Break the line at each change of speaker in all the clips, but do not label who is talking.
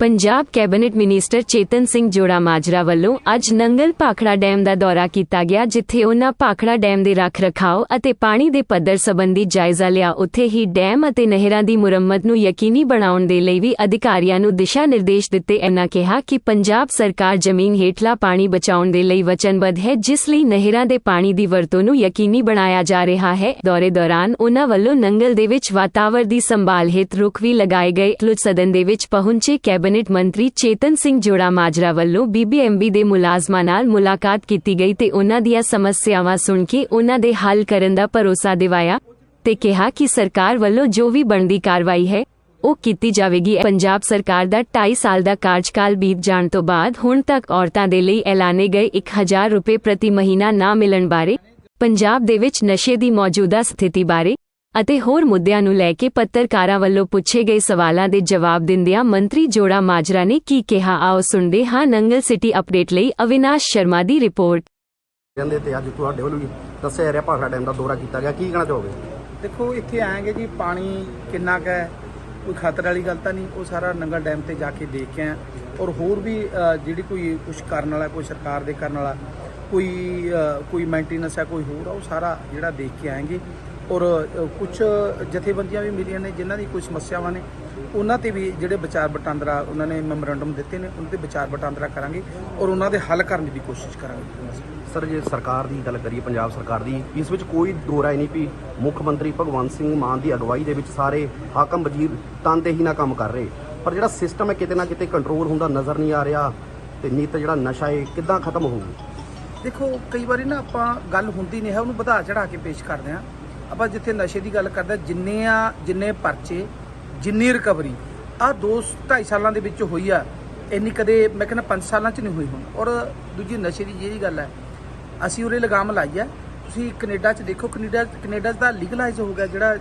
Punjab cabinet minister Chetan Singh ਜੋੜਾ ਮਾਜਰਾ ਵੱਲੋਂ ਅੱਜ ਨੰਗਲ ਭਾਖੜਾ ਡੈਮ ਦਾ ਦੌਰਾ ਕੀਤਾ ਗਿਆ, ਜਿੱਥੇ ਉਹਨਾਂ ਭਾਖੜਾ ਡੈਮ ਦੇ ਰੱਖ ਰਖਾਓ ਅਤੇ ਪਾਣੀ ਦੇ ਪੱਧਰ ਸੰਬੰਧੀ ਜਾਇਜ਼ਾ ਲਿਆ। ਉੱਥੇ ਹੀ ਡੈਮ ਅਤੇ ਨਹਿਰਾਂ ਦੀ ਮੁਰੰਮਤ ਨੂੰ ਯਕੀਨੀ ਬਣਾਉਣ ਦੇ ਲਈ ਵੀ ਅਧਿਕਾਰੀਆਂ ਨੂੰ ਦਿਸ਼ਾ ਨਿਰਦੇਸ਼ ਦਿੱਤੇ। ਇਹਨਾਂ ਕਿਹਾ ਕਿ ਪੰਜਾਬ ਸਰਕਾਰ ਜ਼ਮੀਨ ਹੇਠਲਾ ਪਾਣੀ ਬਚਾਉਣ ਦੇ ਲਈ ਵਚਨਬੱਧ ਹੈ, ਜਿਸ ਲਈ ਨਹਿਰਾਂ ਦੇ ਪਾਣੀ ਦੀ ਵਰਤੋਂ ਨੂੰ ਯਕੀਨੀ ਬਣਾਇਆ ਜਾ ਰਿਹਾ ਹੈ। ਦੌਰੇ ਦੌਰਾਨ ਉਹਨਾਂ ਵੱਲੋਂ ਨੰਗਲ ਦੇ ਵਿੱਚ ਵਾਤਾਵਰ ਦੀ ਸੰਭਾਲ ਹਿੱਤ ਰੁੱਖ ਵੀ ਲਗਾਏ ਗਏ। ਲੁੱਟ ਸਦਨ ਦੇ ਵਿੱਚ ਪਹੁੰਚੇ ਕੈਬਨਿਟ ਮੰਤਰੀ ਚੇਤਨ ਸਿੰਘ ਜੋੜਾ ਮਾਜਰਾ ਵੱਲੋਂ ਬੀਬੀਐਮਬੀ ਦੇ ਮੁਲਾਜ਼ਮਾਂ ਨਾਲ ਮੁਲਾਕਾਤ ਕੀਤੀ ਗਈ ਤੇ ਉਹਨਾਂ ਦੀਆਂ ਸਮੱਸਿਆਵਾਂ ਸੁਣ ਕੇ ਉਹਨਾਂ ਦੇ ਹੱਲ ਕਰਨ ਦਾ ਭਰੋਸਾ ਦਿਵਾਇਆ ਤੇ ਕਿਹਾ ਕਿ ਸਰਕਾਰ ਵੱਲੋਂ ਜੋ ਵੀ ਬਣਦੀ ਕਾਰਵਾਈ ਹੈ, ਉਹ ਕੀਤੀ ਜਾਵੇਗੀ। ਪੰਜਾਬ ਸਰਕਾਰ ਦਾ 2.5 ਸਾਲ ਦਾ ਕਾਰਜਕਾਲ ਬੀਤ ਜਾਣ ਤੋਂ ਬਾਅਦ ਹੁਣ ਤੱਕ ਔਰਤਾਂ ਦੇ ਲਈ ਐਲਾਨੇ ਗਏ 1000 ਰੁਪਏ ਪ੍ਰਤੀ ਮਹੀਨਾ ਨਾ ਮਿਲਣ ਬਾਰੇ, ਪੰਜਾਬ ਦੇ ਵਿੱਚ ਨਸ਼ੇ ਦੀ ਮੌਜੂਦਾ ਸਥਿਤੀ ਬਾਰੇ ਅਤੇ ਹੋਰ ਮੁੱਦਿਆਂ ਨੂੰ ਲੈ ਕੇ ਪੱਤਰਕਾਰਾਂ ਵੱਲੋਂ ਪੁੱਛੇ ਗਏ ਸਵਾਲਾਂ ਦੇ ਜਵਾਬ ਦਿੰਦਿਆਂ ਮੰਤਰੀ ਜੋੜਾ ਮਾਜਰਾ ਨੇ ਕੀ ਕਿਹਾ ਆਓ ਸੁਣਦੇ ਹਾਂ ਨੰਗਲ ਸਿਟੀ ਅਪਡੇਟ ਲਈ ਅਵਿਨਾਸ਼ ਸ਼ਰਮਾ ਦੀ ਰਿਪੋਰਟ।
ਕਹਿੰਦੇ ਤੇ ਅੱਜ ਤੁਹਾਡੇ ਵੱਲੋਂ ਵੀ ਦੱਸਿਆ ਜਾ ਰਿਹਾ ਭਾਖੜਾ ਡੈਮ ਦਾ ਦੌਰਾ ਕੀਤਾ ਗਿਆ ਕੀ ਕਹਿਣਾ ਚਾਹੋਗੇ?
ਦੇਖੋ ਇੱਥੇ ਆਏਗੇ ਜੀ ਪਾਣੀ ਕਿੰਨਾ ਕੁ ਹੈ ਕੋਈ ਖਤਰੇ ਵਾਲੀ ਗੱਲ ਤਾਂ ਨਹੀਂ ਉਹ ਸਾਰਾ ਨੰਗਲ ਡੈਮ ਤੇ ਜਾ ਕੇ ਦੇਖ ਕੇ ਆਏ ਔਰ ਹੋਰ ਵੀ ਜਿਹੜੀ ਕੋਈ ਕੁਝ ਕਰਨ ਵਾਲਾ ਕੋਈ ਸਰਕਾਰ ਦੇ ਕਰਨ ਵਾਲਾ ਕੋਈ ਕੋਈ ਮੇਨਟੇਨੈਂਸ ਹੈ ਕੋਈ ਹੋਰ ਆ ਉਹ ਸਾਰਾ ਜਿਹੜਾ ਦੇਖ ਕੇ ਆਏਗੇ। ਔਰ ਕੁਝ ਜਥੇਬੰਦੀਆਂ ਵੀ ਮਿਲੀਆਂ ਨੇ ਜਿਨ੍ਹਾਂ ਦੀ ਕੋਈ ਸਮੱਸਿਆਵਾਂ ਨੇ। ਉਹਨਾਂ ਤੇ ਵੀ ਜਿਹੜੇ ਵਿਚਾਰ ਵਟਾਂਦਰਾ ਉਹਨਾਂ ਨੇ ਮੈਮੋਰੈਂਡਮ ਦਿੱਤੇ ਨੇ ਉਹਨਾਂ ਤੇ ਵਿਚਾਰ ਵਟਾਂਦਰਾ ਕਰਾਂਗੇ ਔਰ ਉਹਨਾਂ ਦੇ ਹੱਲ ਕਰਨ ਦੀ ਕੋਸ਼ਿਸ਼ ਕਰਾਂਗੇ।
ਸਰ ਜੇ ਸਰਕਾਰ ਦੀ ਗੱਲ ਕਰੀਏ ਪੰਜਾਬ ਸਰਕਾਰ ਦੀ ਇਸ ਵਿੱਚ ਕੋਈ ਦੋ ਰਾਏ ਨਹੀਂ ਵੀ ਮੁੱਖ ਮੰਤਰੀ ਭਗਵੰਤ ਸਿੰਘ ਮਾਨ ਦੀ ਅਗਵਾਈ ਦੇ ਵਿੱਚ ਸਾਰੇ ਹਾਕਮ ਵਜ਼ੀਰ ਤਨਦੇਹੀ ਨਾਲ ਕੰਮ ਕਰ ਰਹੇ। ਪਰ ਜਿਹੜਾ ਸਿਸਟਮ ਹੈ ਕਿਤੇ ਨਾ ਕਿਤੇ ਕੰਟਰੋਲ ਹੁੰਦਾ ਨਜ਼ਰ ਨਹੀਂ ਆ ਰਿਹਾ ਤੇ ਨਿੱਤ ਜਿਹੜਾ ਨਸ਼ਾ ਹੈ ਕਿੱਦਾਂ ਖਤਮ ਹੋਊ
ਦੇਖੋ ਕਈ ਵਾਰੀ ਨਾ ਆਪਾਂ ਗੱਲ ਹੁੰਦੀ ਨਹੀਂ ਹੈ ਉਹਨੂੰ ਵਧਾ ਚੜਾ ਕੇ ਪੇਸ਼ ਕਰਦੇ ਆ ਆਪਾਂ ਜਿੱਥੇ ਨਸ਼ੇ ਦੀ ਗੱਲ ਕਰਦੇ ਹਾਂ, ਜਿੰਨੇ ਆ ਜਿੰਨੇ ਪਰਚੇ ਜਿੰਨੀ ਰਿਕਵਰੀ ਆ ਦੋ ਢਾਈ ਸਾਲਾਂ ਦੇ ਵਿੱਚ ਹੋਈ ਆ। ਇੰਨੀ ਕਦੇ ਮੈਂ ਕਹਿੰਦਾ 5 ਸਾਲਾਂ ਚ ਨਹੀਂ ਹੋਈ ਹੁਣ। ਔਰ ਦੂਜੀ ਨਸ਼ੇ ਦੀ ਜਿਹੜੀ ਗੱਲ ਹੈ ਅਸੀਂ ਉਰੇ ਲਗਾਮ ਲਾਈ ਆ। ਤੁਸੀਂ ਕੈਨੇਡਾ ਚ ਦੇਖੋ ਕੈਨੇਡਾ ਕੈਨੇਡਾ ਤਾਂ ਲੀਗਲਾਈਜ਼ ਹੋ ਗਿਆ ਜਿਹੜਾ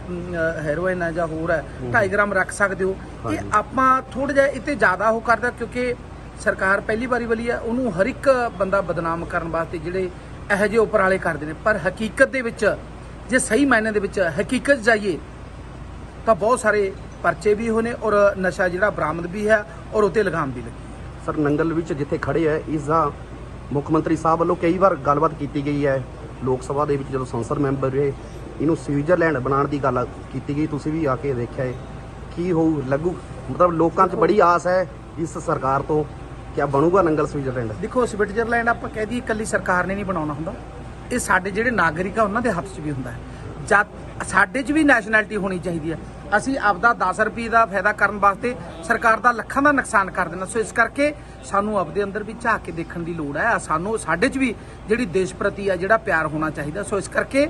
ਹੈਰੋਇਨ ਹੈ ਜਾਂ ਹੋਰ ਹੈ। 2.5 ਗ੍ਰਾਮ ਰੱਖ ਸਕਦੇ ਹੋ। ਇਹ ਆਪਾਂ ਥੋੜਾ ਜਿਹਾ ਇੱਥੇ ਜ਼ਿਆਦਾ ਉਹ ਕਰਦਾ ਕਿਉਂਕਿ ਸਰਕਾਰ ਪਹਿਲੀ ਵਾਰੀ ਵਾਲੀ ਹੈ ਉਹਨੂੰ ਹਰ ਇੱਕ ਬੰਦਾ ਬਦਨਾਮ ਕਰਨ ਵਾਸਤੇ ਜਿਹੜੇ ਇਹੋ ਜਿਹੇ ਉਪਰਾਲੇ ਕਰਦੇ ਨੇ। ਪਰ ਹਕੀਕਤ ਦੇ ਵਿੱਚ ਜੇ ਸਹੀ ਮਾਇਨੇ ਦੇ ਵਿੱਚ ਹਕੀਕਤ ਜਾਈਏ ਤਾਂ ਬਹੁਤ ਸਾਰੇ ਪਰਚੇ ਵੀ ਹੋਣੇ ਔਰ ਨਸ਼ਾ ਜਿਹੜਾ ਬਰਾਮਦ ਵੀ ਹੈ ਔਰ ਉਤੇ ਲਗਾਮ ਵੀ ਲੱਗੀ
ਸਰ ਨੰਗਲ ਵਿੱਚ ਜਿੱਥੇ ਖੜੇ ਹੈ ਇਸ ਦਾ ਮੁੱਖ ਮੰਤਰੀ ਸਾਹਿਬ ਵੱਲੋਂ ਕਈ ਵਾਰ ਗੱਲਬਾਤ ਕੀਤੀ ਗਈ ਹੈ। ਲੋਕ ਸਭਾ ਦੇ ਵਿੱਚ ਜਦੋਂ ਸੰਸਦ ਮੈਂਬਰ ਰਹੇ ਇਹਨੂੰ ਸਵਿਟਜ਼ਰਲੈਂਡ ਬਣਾਉਣ ਦੀ ਗੱਲ ਕੀਤੀ ਗਈ ਤੁਸੀਂ ਵੀ ਆ ਕੇ ਦੇਖਿਆ ਹੈ। ਕੀ ਹੋਊ ਲੱਗੂ? ਮਤਲਬ ਲੋਕਾਂ 'ਚ ਬੜੀ ਆਸ ਹੈ ਇਸ ਸਰਕਾਰ ਤੋਂ। ਕਿ ਬਣੂਗਾ ਨੰਗਲ ਸਵਿਟਜ਼ਰਲੈਂਡ?
ਦੇਖੋ ਸਵਿਟਜ਼ਰਲੈਂਡ ਆਪਾਂ ਕਹਿ ਦਈਏ ਇਕੱਲੀ ਸਰਕਾਰ ਨੇ ਨਹੀਂ ਬਣਾਉਣਾ ਹੁੰਦਾ। ਇਹ ਸਾਡੇ ਜਿਹੜੇ ਨਾਗਰਿਕ ਆ ਉਹਨਾਂ ਦੇ ਹੱਥ 'ਚ ਵੀ ਹੁੰਦਾ ਹੈ। ਜਦ ਸਾਡੇ 'ਚ ਵੀ ਨੈਸ਼ਨੈਲਿਟੀ ਹੋਣੀ ਚਾਹੀਦੀ ਹੈ ਅਸੀਂ ਆਪਦਾ 10 ਰੁਪਏ ਦਾ ਫਾਇਦਾ ਕਰਨ ਵਾਸਤੇ ਸਰਕਾਰ ਦਾ ਲੱਖਾਂ ਦਾ ਨੁਕਸਾਨ ਕਰ ਦੇਣਾ ਸੋ ਇਸ ਕਰਕੇ ਸਾਨੂੰ ਆਪਦੇ ਅੰਦਰ ਵੀ ਝਾਕ ਕੇ ਦੇਖਣ ਦੀ ਲੋੜ ਹੈ। ਸਾਨੂੰ ਸਾਡੇ 'ਚ ਵੀ ਜਿਹੜੀ ਦੇਸ਼ ਪ੍ਰਤੀ ਆ ਜਿਹੜਾ ਪਿਆਰ ਹੋਣਾ ਚਾਹੀਦਾ। ਸੋ ਇਸ ਕਰਕੇ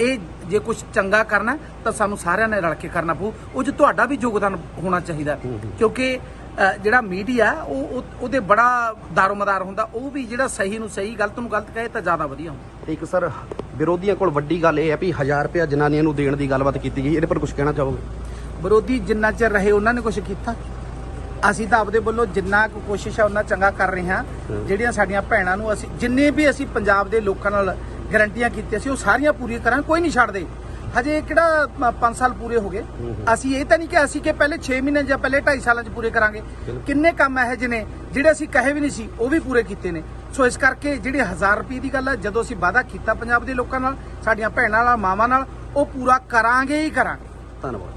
ਇਹ ਜੇ ਕੁਝ ਚੰਗਾ ਕਰਨਾ ਤਾਂ ਸਾਨੂੰ ਸਾਰਿਆਂ ਨੇ ਰਲ ਕੇ ਕਰਨਾ ਪਊ। ਉਹ 'ਚ ਤੁਹਾਡਾ ਵੀ ਯੋਗਦਾਨ ਹੋਣਾ ਚਾਹੀਦਾ। ਕਿਉਂਕਿ ਜਿਹੜਾ ਮੀਡੀਆ ਉਹ ਉਹ- ਉਹਦੇ ਬੜਾ ਦਾਰੋਮਦਾਰ ਹੁੰਦਾ। ਉਹ ਵੀ ਜਿਹੜਾ ਸਹੀ ਨੂੰ ਸਹੀ ਗਲਤ ਨੂੰ ਗਲਤ ਕਹੇ ਤਾਂ ਜ਼ਿਆਦਾ ਵਧੀਆ ਹੁੰਦਾ।
ਤੇ ਇੱਕ ਸਰ ਵਿਰੋਧੀਆਂ ਕੋਲ ਵੱਡੀ ਗੱਲ ਇਹ ਹੈ ਵੀ 1000 ਰੁਪਇਆ ਜਨਾਨੀਆਂ ਨੂੰ ਦੇਣ ਦੀ ਗੱਲਬਾਤ ਕੀਤੀ ਗਈ ਇਹਦੇ ਪਰ ਕੁਝ ਕਹਿਣਾ ਚਾਹੋਗੇ?
ਵਿਰੋਧੀ ਜਿੰਨਾ ਚਿਰ ਰਹੇ ਉਹਨਾਂ ਨੇ ਕੁਝ ਕੀਤਾ? ਅਸੀਂ ਤਾਂ ਆਪਦੇ ਵੱਲੋਂ ਜਿੰਨਾ ਕੁ ਕੋਸ਼ਿਸ਼ ਹੈ ਉਹਨਾਂ ਚੰਗਾ ਕਰ ਰਹੇ ਹਾਂ। ਜਿਹੜੀਆਂ ਸਾਡੀਆਂ ਭੈਣਾਂ ਨੂੰ ਅਸੀਂ ਜਿੰਨੇ ਵੀ ਅਸੀਂ ਪੰਜਾਬ ਦੇ ਲੋਕਾਂ ਨਾਲ ਗਰੰਟੀਆਂ ਕੀਤੀਆਂ ਸੀ ਉਹ ਸਾਰੀਆਂ ਪੂਰੀਆਂ ਕਰਾਂਗੇ ਕੋਈ ਨਹੀਂ ਛੱਡਦੇ। ਹਜੇ ਕਿਹੜਾ 5 ਸਾਲ ਪੂਰੇ ਹੋ ਗਏ? ਅਸੀਂ ਇਹ ਤਾਂ ਨਹੀਂ ਕਿ ਅਸੀਂ ਕਿ ਪਹਿਲੇ 6 ਮਹੀਨੇ ਜਾਂ ਪਹਿਲੇ 2.5 ਸਾਲਾਂ 'ਚ ਪੂਰੇ ਕਰਾਂਗੇ। ਕਿੰਨੇ ਕੰਮ ਇਹੋ ਜਿਹੇ ਨੇ ਜਿਹੜੇ ਅਸੀਂ ਕਹੇ ਵੀ ਨਹੀਂ ਸੀ ਉਹ ਵੀ ਪੂਰੇ ਕੀਤੇ ਨੇ। ਸੋ ਇਸ ਕਰਕੇ ਜਿਹੜੇ 1000 ਰੁਪਏ ਦੀ ਗੱਲ ਹੈ ਜਦੋਂ ਅਸੀਂ ਵਾਅਦਾ ਕੀਤਾ ਪੰਜਾਬ ਦੇ ਲੋਕਾਂ ਨਾਲ, ਸਾਡੀਆਂ ਭੈਣਾਂ ਨਾਲ, ਮਾਵਾਂ ਨਾਲ, ਉਹ ਪੂਰਾ ਕਰਾਂਗੇ ਹੀ ਕਰਾਂਗੇ।
ਧੰਨਵਾਦ।